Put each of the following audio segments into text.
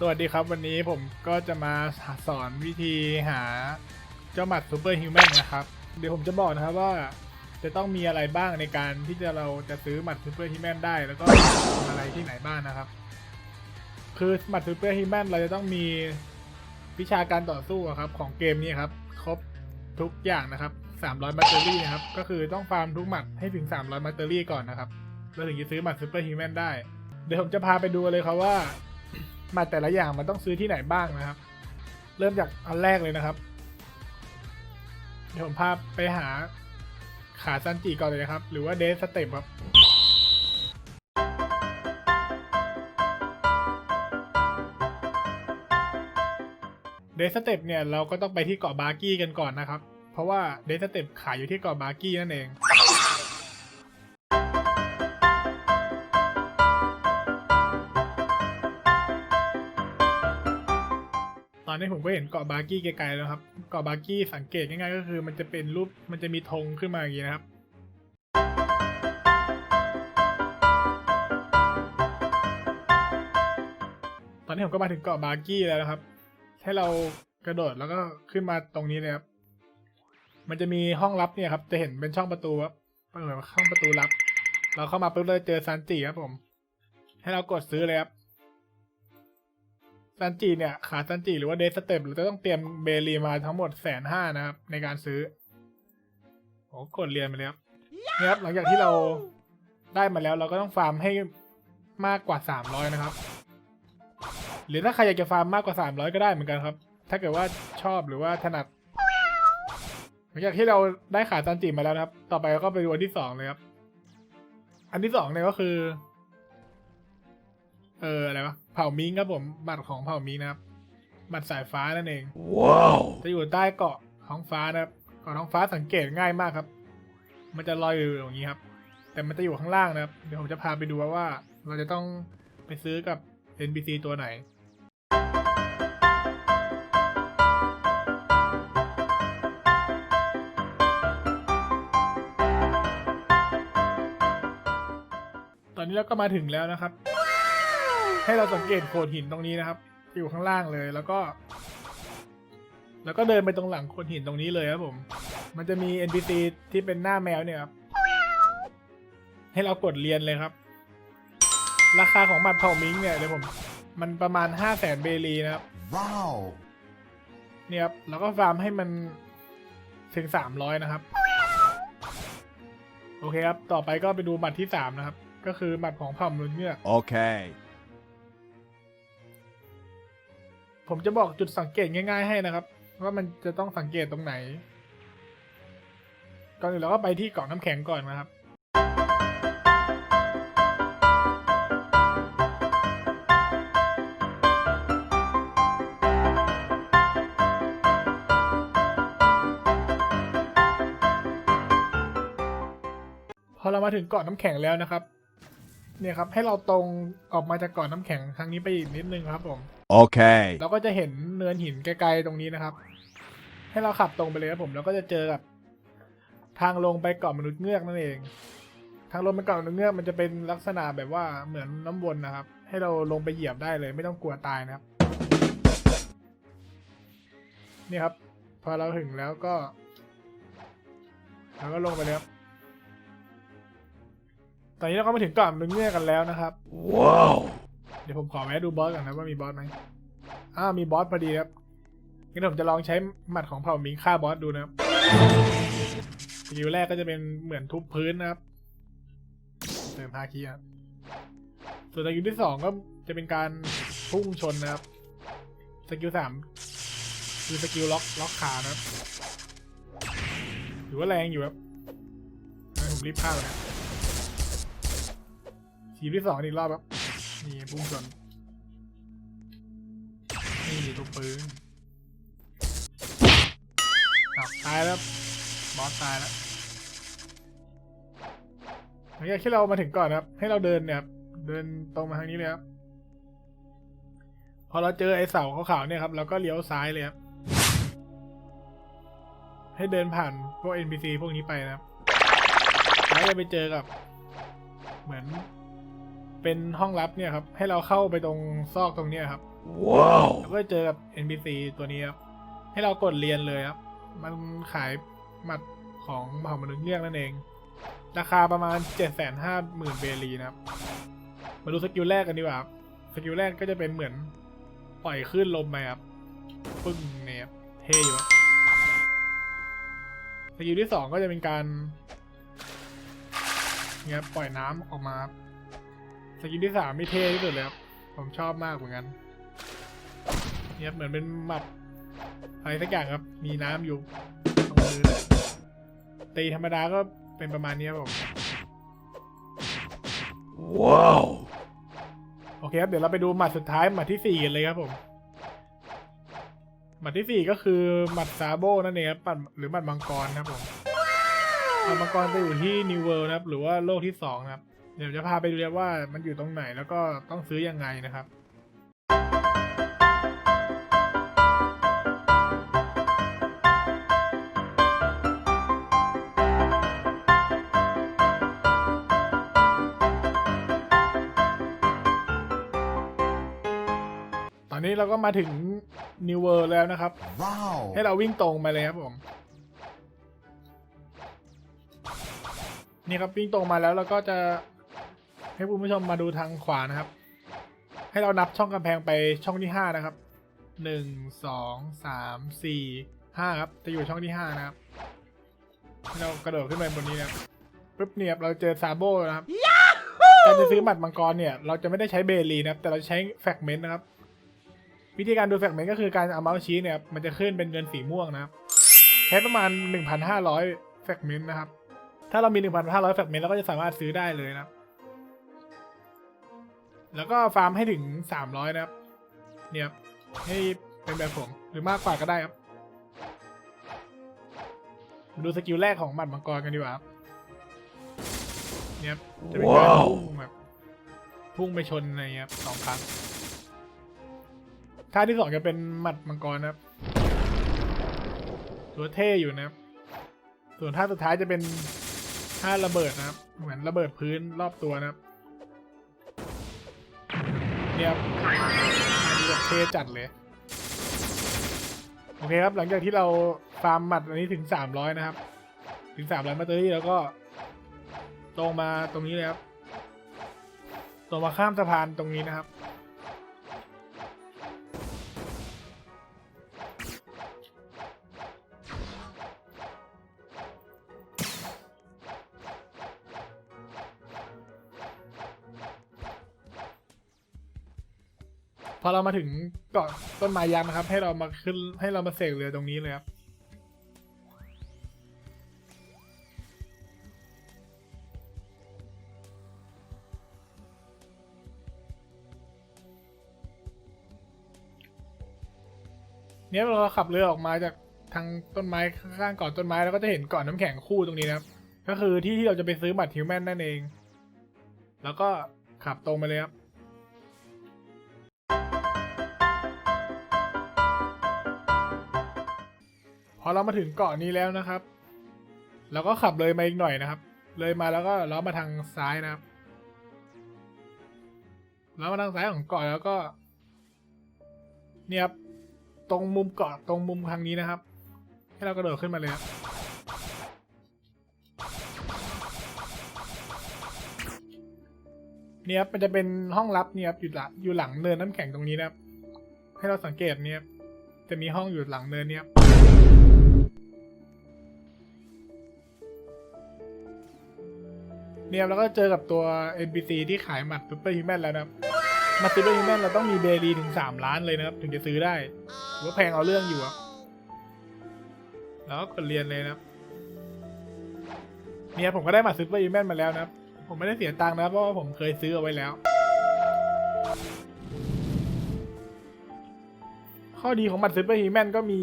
สวัสดีครับวันนี้ผมก็จะมาสอนวิธีหาเจ้าหมัดซูเปอร์ฮิวแมนนะครับ เดี๋ยวผมจะบอกนะครับว่าจะต้องมีอะไรบ้างในการที่จะเราจะซื้อหมัดซูเปอร์ฮิวแมนได้ แล้วก็ทำอะไรที่ไหนบ้างนะครับ คือหมัดซูเปอร์ฮิวแมนเราจะต้องมีวิชาการต่อสู้ครับของเกมนี้ครับ ครบทุกอย่างนะครับ 300มัตเตอรี่นะครับ ก็คือต้องฟาร์มทุกหมัดให้ถึง 300มัตเตอรี่ก่อนนะครับเราถึงจะซื้อหมัดซูเปอร์ฮิวแมนได้ เดี๋ยวผมจะพาไปดูเลยครับว่า มัดแต่ละอย่างมันต้องซื้อที่ไหนบ้างนะครับ เริ่มจากอันแรกเลยนะครับ เดี๋ยวผมพาไปหาขาซันจิก่อนเลยนะครับ หรือว่าเดสสเต็ปครับเดสสเต็ปเนี่ยเราก็ต้องไปที่เกาะบาร์กี้กันก่อนนะครับ เพราะว่าเดสสเต็ปขายอยู่ที่เกาะบาร์กี้นั่นเอง ตอนนี้ผมก็เห็นเกาะบาร์กี้ไกลๆแล้วครับ เกาะบาร์กี้สังเกตง่ายๆก็คือมันจะเป็นรูปมันจะมีธงขึ้นมาอย่างนี้นะครับตอนนี้ผมก็มาถึงเกาะบาร์กี้แล้วนะครับให้เรากระโดดแล้วก็ขึ้นมาตรงนี้เลยครับ มันจะมีห้องลับเนี่ยครับ จะเห็นเป็นช่องประตูครับเปิดห้องประตูลับ เราเข้ามาปุ๊บเราจะเจอซันจิครับผม ให้เรากดซื้อเลยครับ ซันจิเนี่ยขาซันจิหรือว่าเดสเต็ปเราจะต้องเตรียมเบรีมาทั้งหมดแสนห้านะครับ ในการซื้อโอ้กดเรียนไปเลยครับเนี่ยครับหลังจากที่เราได้มาแล้วเราก็ต้องฟาร์มให้มากกว่าสามร้อยนะครับ หรือถ้าใครอยากจะฟาร์มมากกว่าสามร้อยก็ได้เหมือนกันครับ ถ้าเกิดว่าชอบหรือว่าถนัดหลังจากที่เราได้ขาซันจิมาแล้วนะครับ ต่อไปเราก็ไปดูอันที่สองเลยครับ อันที่สองเนี่ยก็คือ เอออะไรวะ ผ่ามิงครับผมบัตรของเผ่ามิงนะครับบัตรสายฟ้านั่นเอง ว้าว จะอยู่ใต้เกาะท้องฟ้านะครับเกาะท้องฟ้าสังเกตง่ายมากครับ มันจะลอยอยู่อย่างนี้ครับ แต่มันจะอยู่ข้างล่างนะครับ เดี๋ยวผมจะพาไปดูว่าเราจะต้องไปซื้อกับ NPC ตัวไหนตอนนี้เราก็มาถึงแล้วนะครับ ให้เราสังเกตโขดหินตรงนี้นะครับ อยู่ข้างล่างเลยแล้วก็ แล้วก็เดินไปตรงหลังโขดหินตรงนี้เลยครับผม มันจะมี NPC ที่เป็นหน้าแมวเนี่ยครับ ให้เรากดเรียนเลยครับ ราคาของบัตรเผ่ามิงเนี่ยเดี๋ยวผม มันประมาณห้าแสนเบรีนะครับ ว้าวเนี่ยครับแล้วก็ฟาร์มให้มันถึงสามร้อยนะครับ โอเคครับ ต่อไปก็ไปดูบัตรที่สามนะครับ ก็คือบัตรของเผ่ามนุษย์เงือก ผมจะบอกจุดสังเกตง่าย ๆ ให้นะครับ ว่ามันจะต้องสังเกตตรงไหน ก่อนอื่นเราก็ไปที่เกาะน้ำแข็งก่อนนะครับ พอเรามาถึงเกาะน้ำแข็งแล้วนะครับ เนี่ยครับให้เราตรงออกมาจากเกาะน้ำแข็งทางนี้ไปอีกนิดนึงครับผม โอเค เราก็จะเห็นเนินหินไกลๆตรงนี้นะครับ ให้เราขับตรงไปเลยครับผมแล้วก็จะเจอกับทางลงไปเกาะมนุษย์เงือกนั่นเอง ทางลงไปเกาะมนุษย์เงือกมันจะเป็นลักษณะแบบว่าเหมือนน้ำวนนะครับ ให้เราลงไปเหยียบได้เลย ไม่ต้องกลัวตายนะครับ นี่ครับ พอเราถึงแล้วก็เราก็ลงไปเลยครับตอนนี้เราก็มาถึงเกาะมนุษย์เงือกกันแล้วนะครับ ว้าวเดี๋ยวผมขอแวะดูบอสก่อนนะว่ามีบอสไหมอ้ามีบอสพอดีครับงั้นผมจะลองใช้หมัดของเผ่ามิงฆ่าบอสดูนะครับสกิลแรกก็จะเป็นเหมือนทุบพื้นนะครับเติมฮาคีครับส่วนสกิลที่สองก็จะเป็นการพุ่งชนนะครับสกิลสามคือสกิลล็อกล็อกขานะครับถือว่าแรงอยู่ครับงั้นผมรีบฆ่าเลยนะทีมที่สองอีกรอบครับ นี่พุ่งชนนี่ตัวปืนอ้าวตายแล้วบอสตายแล้วหลังจากที่เรามาถึงก่อนครับ ให้เราเดินเนี่ยเดินตรงมาทางนี้เลยครับพอเราเจอไอ้เสาขาวๆเนี่ยครับเราก็เลี้ยวซ้ายเลยครับให้เดินผ่านพวก NPC พวกนี้ไปนะครับแล้วจะไปเจอกับ เหมือน เป็นห้องลับเนี่ยครับ ให้เราเข้าไปตรงซอกตรงเนี้ยครับ Wow. แล้วก็เจอกับ NPC ตัวนี้ครับ ให้เรากดเรียนเลยครับ มันขายหมัดของเผ่ามนุษย์เงือกนั่นเอง ราคาประมาณ 7 5 0 0 0 0 เบรีนะครับ มาดูสกิลแรกกันดีกว่าครับ สกิลแรกก็จะเป็นเหมือนปล่อยคลื่นลมไปครับ ปึ้งเนี่ยครับเท่อยู่ครับสกิลที่สองก็จะเป็นการเนี่ยครับปล่อยน้ำออกมาครับ สกิลที่สามนี่เท่ที่สุดเลยครับ ผมชอบมากเหมือนกันเนี่ยเหมือนเป็นหมับอะไรสักอย่างครับ มีน้ำอยู่ตรงมือเลยตีธรรมดาก็เป็นประมาณนี้ครับผม Wow. โอเคครับ เดี๋ยวเราไปดูหมัดสุดท้ายหมัดที่สี่กันเลยครับผม หมัดที่สี่ก็คือหมัดซาโบนั่นเองครับหมัดหรือหมัดมังกรครับผมหมัดมังกรจะอยู่ที่นิวเวิลด์นะครับ หรือว่าโลกที่สองนะครับ เดี๋ยวจะพาไปดูเลยว่ามันอยู่ตรงไหนแล้วก็ต้องซื้อยังไงนะครับตอนนี้เราก็มาถึงนิวเวิลด์แล้วนะครับ Wow. ให้เราวิ่งตรงไปเลยครับผม นี่ครับวิ่งตรงมาแล้วเราก็จะ ให้คุณผู้ชมมาดูทางขวานะครับ ให้เรานับช่องกำแพงไปช่องที่ห้านะครับหนึ่งสองสามสี่ห้าครับ จะอยู่ช่องที่ห้านะครับให้เรากระโดดขึ้นไปบนนี้นะครับปุ๊บเนี่ยครับเราเจอซาโบนะครับการจะซื้อหมัดมังกรเนี่ย เราจะไม่ได้ใช้เบลีนะครับ แต่เราใช้แฟกเมนต์นะครับ วิธีการดูแฟกเมนต์ก็คือการเอาเมาส์ชี้เนี่ยครับมันจะขึ้นเป็นเงินสีม่วงนะครับใช้ประมาณ 1,500แฟกเมนต์นะครับ ถ้าเรามี 1,500แฟกเมนต์เราก็จะสามารถซื้อได้เลยนะครับ แล้วก็ฟาร์มให้ถึง 300 นะครับ เนี่ยครับให้เป็นแบบผมหรือมากกว่าก็ได้ครับ มาดูสกิลแรกของหมัดมังกรกันดีกว่าครับ เนี่ยจะเป็นการพุ่งแบบพุ่งไปชนอะไรเงี้ยครับสองครั้งท่าที่สองจะเป็นหมัดมังกรนะครับตัวเท่อยู่นะครับ ส่วนท่าสุดท้ายจะเป็นท่าระเบิดนะครับ เหมือนระเบิดพื้นรอบตัวนะครับ เนี่ยอันนี้แบบเท่จัดเลย โอเคครับ หลังจากที่เราฟาร์มหมัดอันนี้ถึงสามร้อยนะครับ ถึงสามร้อยมาเตอรี่แล้วก็ ตรงมาตรงนี้เลยครับ ตรงมาข้ามสะพานตรงนี้นะครับ อเรามาถึงเกาะต้นไม้ยักษ์นะครับ ให้เรามาขึ้นให้เรามาเสกเรือตรงนี้เลยครับเนี่ยเราขับเรือออกมาจากทางต้นไม้ข้างๆเกาะต้นไม้แล้วก็จะเห็นเกาะน้ำแข็งคู่ตรงนี้นะครับ ก็คือที่ที่เราจะไปซื้อบัตรฮิวแมนนั่นเอง แล้วก็ขับตรงไปเลยครับ อเรามาถึงเกาะนี้แล้วนะครับเราก็ขับเลยมาอีกหน่อยนะครับ เลยมาแล้วก็ล้อมาทางซ้ายนะครับล้อมาทางซ้ายของเกาะแล้วก็ เนี่ยครับตรงมุมเกาะตรงมุมทางนี้นะครับ ให้เรากระโดดขึ้นมาเลยครับเนี่ยครับมันจะเป็นห้องลับเนี่ยครับอยู่หลังอยู่หลังเนินน้ำแข็งตรงนี้นะครับ ให้เราสังเกตเนี่ยจะมีห้องอยู่หลังเนินเนี่ยครับ เนี่ยแล้วก็เจอกับตัว NPC ที่ขายหมัดซูเปอร์ฮิวแมนแล้วนะครับหมัดซูเปอร์ฮิวแมนเราต้องมีเบรีถึงสามล้านเลยนะครับ ถึงจะซื้อได้ถือว่าแพงเอาเรื่องอยู่ครับแล้วก็เรียนเลยนะครับเนี่ยผมก็ได้หมัดซูเปอร์ฮิวแมนมาแล้วนะครับ ผมไม่ได้เสียตังค์นะเพราะว่าผมเคยซื้อเอาไว้แล้ว ข้อดีของหมัดซูเปอร์ฮิวแมนก็มี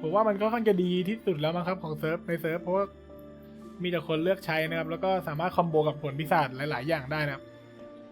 ผมว่ามันก็ค่อนจะดีที่สุดแล้วมั้งครับของเซิร์ฟในเซิร์ฟเพราะว่า มีแต่คนเลือกใช้นะครับ แล้วก็สามารถคอมโบกับผลพิศาจหลาย ๆ อย่างได้นะครับ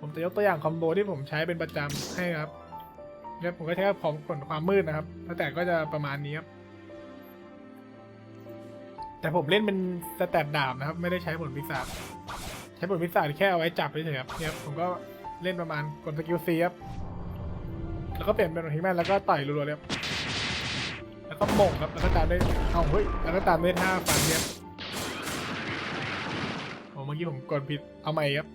ผมจะยกตัวอย่างคอมโบที่ผมใช้เป็นประจำให้ครับเนี่ยผมก็ใช้ของผลความมืดนะครับแล้วแต่ก็จะประมาณนี้ครับแต่ผมเล่นเป็นสแตทดาบนะครับ ไม่ได้ใช้ผลพิศาจใช้ผลพิศาจแค่เอาไว้จับเฉยๆครับเนี่ยผมก็เล่นประมาณกดสกิลซีครับแล้วก็เปลี่ยนเป็นฮิวแมนแล้วก็ต่อยรัวๆเลยครับแล้วก็หม่งครับแล้วก็ตามด้วยเอาเฮ้ยแล้วก็ตามด้วยท่าฟันเนี่ย เมื่อกี้ผมกดผิด เอาใหม่ครับ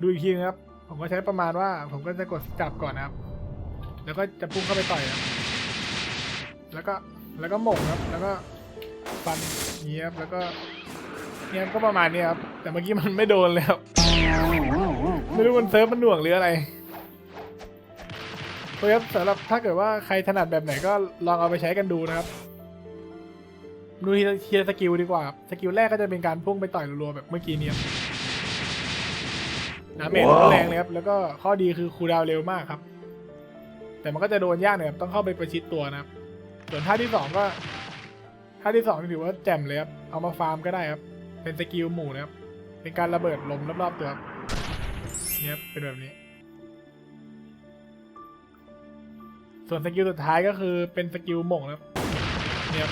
ดูอีกทีนะครับ ผมก็ใช้ประมาณว่า ผมก็จะกดจับก่อนนะครับ แล้วก็จะพุ่งเข้าไปต่อยครับแล้วก็แล้วก็หม่งครับ แล้วก็ฟันเงี้ยบแล้วก็เนี่ยก็ประมาณนี้ครับ แต่เมื่อกี้มันไม่โดนเลยครับไม่รู้มันเซิร์ฟมันหน่วงหรืออะไร โอเคครับสำหรับถ้าเกิดว่าใครถนัดแบบไหนก็ลองเอาไปใช้กันดูนะครับ ดูทีละทีละสกิลดีกว่าครับสกิลแรกก็จะเป็นการพุ่งไปต่อยรัวๆแบบเมื่อกี้เนี้ยน้ำเมจก็แรงเลยครับ แล้วก็ข้อดีคือคูลดาวน์เร็วมากครับ แต่มันก็จะโดนยากหน่อยครับต้องเข้าไปประชิดตัวนะครับ ส่วนท่าที่สองก็ท่าที่สองถือว่าแจ่มเลยครับ เอามาฟาร์มก็ได้ครับ เป็นสกิลหมู่นะครับ เป็นการระเบิดลมรอบๆตัวครับเนี่ยครับเป็นแบบนี้ ส่วนสกิลสุดท้ายก็คือเป็นสกิลหม่งนะครับเนี่ย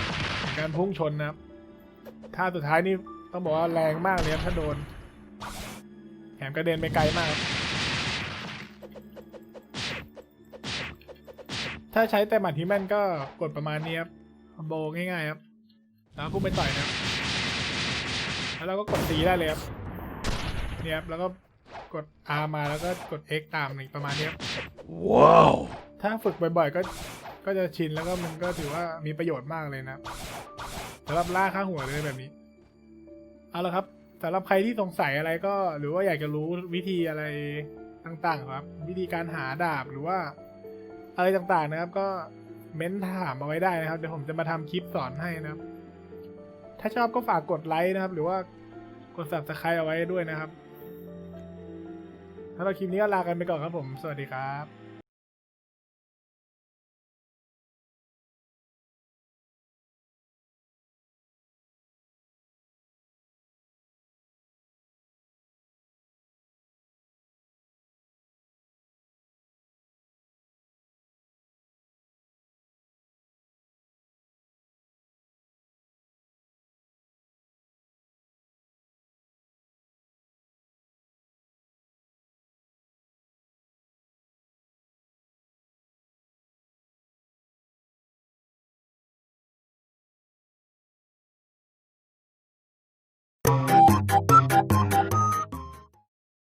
การพุ่งชนนะครับท่าสุดท้ายนี่ต้องบอกว่าแรงมากเลยครับถ้าโดนแถมกระเด็นไปไกลมาก ถ้าใช้แต่หมัดฮิวแมนก็กดประมาณนี้ครับโบง่ายๆครับแล้วพุ่งไปต่อยนะครับแล้วเราก็กดตีได้เลยครับเนี่ยครับแล้วก็กด R มาแล้วก็กด X ตามอีกประมาณนี้ครับ Wow. ถ้าฝึกบ่อยๆ ก็ก็จะชินแล้วก็มันก็ถือว่ามีประโยชน์มากเลยนะสำหรับล่าข้างหัวเลยแบบนี้ เอาละครับสำหรับใครที่สงสัยอะไรก็หรือว่าอยากจะรู้วิธีอะไรต่างๆ ครับ วิธีการหาดาบหรือว่า อะไรต่างๆนะครับ ก็เม้นถามมาไว้ได้นะครับเดี๋ยวผมจะมาทำคลิปสอนให้นะครับ ถ้าชอบก็ฝากกดไลค์นะครับ หรือว่ากด subscribe เอาไว้ด้วยนะครับสำหรับคลิปนี้ก็ลากันไปก่อนครับผม สวัสดีครับ